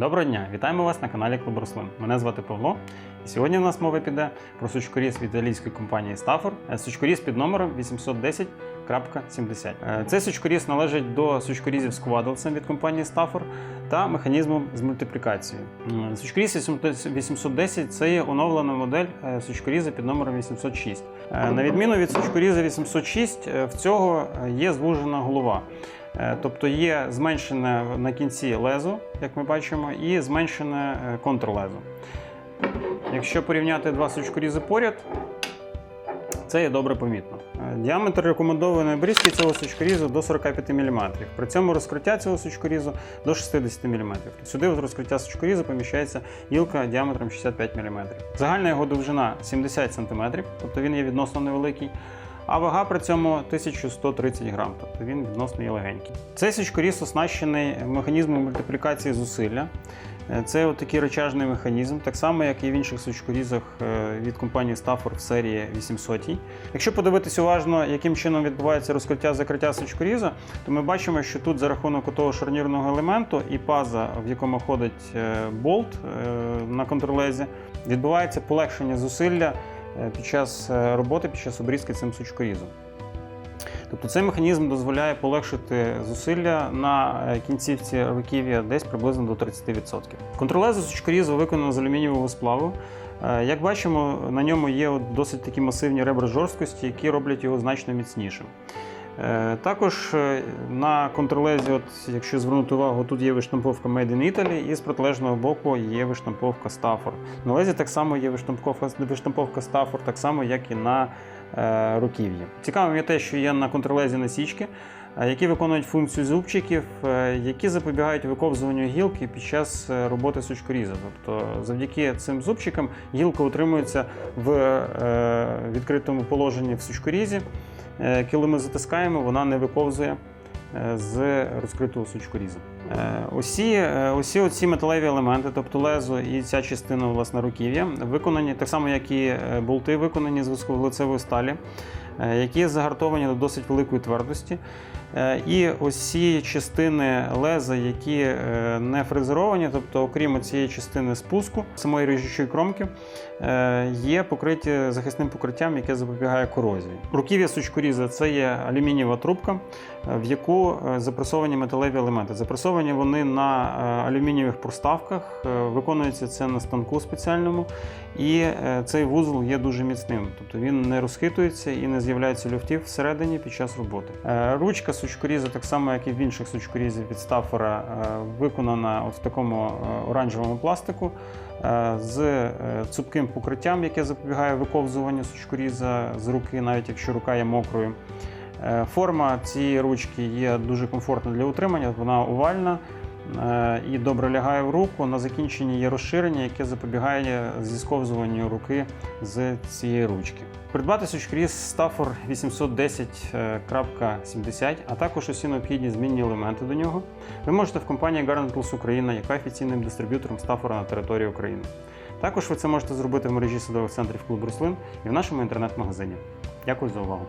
Доброго дня, вітаємо вас на каналі Клуб Рослин. Мене звати Павло. І сьогодні в нас мова піде про сучкоріз від італійської компанії Стафор, е, сучкоріз під номером 810 Е, цей сучкоріз належить до сучкорізів з квадлсом від компанії Stafford та механізмом з мультиплікацією. Е, сучкоріз 810 це є оновлена модель е, сучкоріза під номером 806. На відміну від сучкоріза 806, в цього є звужена голова. Тобто є зменшене на кінці лезо, як ми бачимо, і зменшене контрлезо. Якщо порівняти два сучкорізи поряд, це є добре помітно. Е, Діаметр рекомендованої обрізки цього сучкорізу до 45 мм. При цьому розкриття цього сучкорізу до 60 мм. Сюди в розкриття сучкорізу поміщається гілка діаметром 65 мм. Загальна його довжина 70 см, тобто він є відносно невеликий. А вага при цьому 1130 грам, тобто він відносно є легенький. Цей січкоріз оснащений механізмом мультиплікації зусилля. Е, Це такий речажний механізм, так само, як і в інших сучкорізах е, від компанії Stafford в серії 800. Якщо подивитись уважно, яким чином відбувається розкриття закриття сучкоріза, то ми бачимо, що тут за рахунок того шарнірного елементу і паза, в якому ходить е, болт на контрлезі, відбувається полегшення зусилля під час роботи, під час обрізки цим сучкорізом. Тобто цей механізм дозволяє полегшити зусилля на е, кінцівці руків'я десь приблизно до 30%. Контролезо сучкорізу виконано з алюмінієвого сплаву. Е, Як бачимо, на ньому є досить такі масивні ребра жорсткості, які роблять його значно міцнішим. Е, Також е, на контролезі, от, якщо звернути увагу, тут є виштамповка Made in Italy і з протилежного боку є виштамповка Stafford. На лезі так само є виштамповка, виштамповка Stafford, так само, як і на е, руків'ї. Цікавим є те, що є на контролезі насічки, е, які виконують функцію зубчиків, які запобігають виковзуванню гілки під час роботи сучкоріза. Тобто, завдяки цим зубчикам гілка утримується в е, відкритому положенні в сучкорізі. Е, Коли ми затискаємо, вона не виковзує е, з розкритого сучкоріза. Усі, е, усі оці металеві елементи, тобто лезо і ця частина власне руків'я, виконані так само, як і болти, виконані з високовуглецевої сталі, які загартовані до досить великої твердості. Е, І ось частини леза, які е, не фрезеровані, тобто, окрім цієї частини спуску самої ріжучої кромки, е, є покриті захисним покриттям, яке запобігає корозії. Руків'я сучкоріза це є алюмінієва трубка, е, в яку е, запресовані металеві елементи. Запресовані вони на е, алюмінієвих проставках, е, виконується це на станку спеціальному, і е, цей вузол є дуже міцним, тобто він не розхитується і не з'являється люфтів всередині під час роботи. Е, Ручка сучкоріза, так само як і в інших сучкорізів від Стаффера, е, виконана в такому е, оранжевому пластику з цупким покриттям, яке запобігає виковзуванню сучкоріза з руки, навіть якщо рука є мокрою. Форма цієї ручки є дуже комфортна для утримання, вона овальна і добре лягає в руку. На закінченні є розширення, яке запобігає зісковзуванню руки з цієї ручки. Придбати сучкоріз Stafford 810.70, а також усі необхідні змінні елементи до нього, ви можете в компанії Garden Plus Україна, яка офіційним дистриб'ютором Стафора на території України. Також ви це можете зробити в мережі садових центрів клуб Руслин і в нашому інтернет-магазині. Дякую за увагу.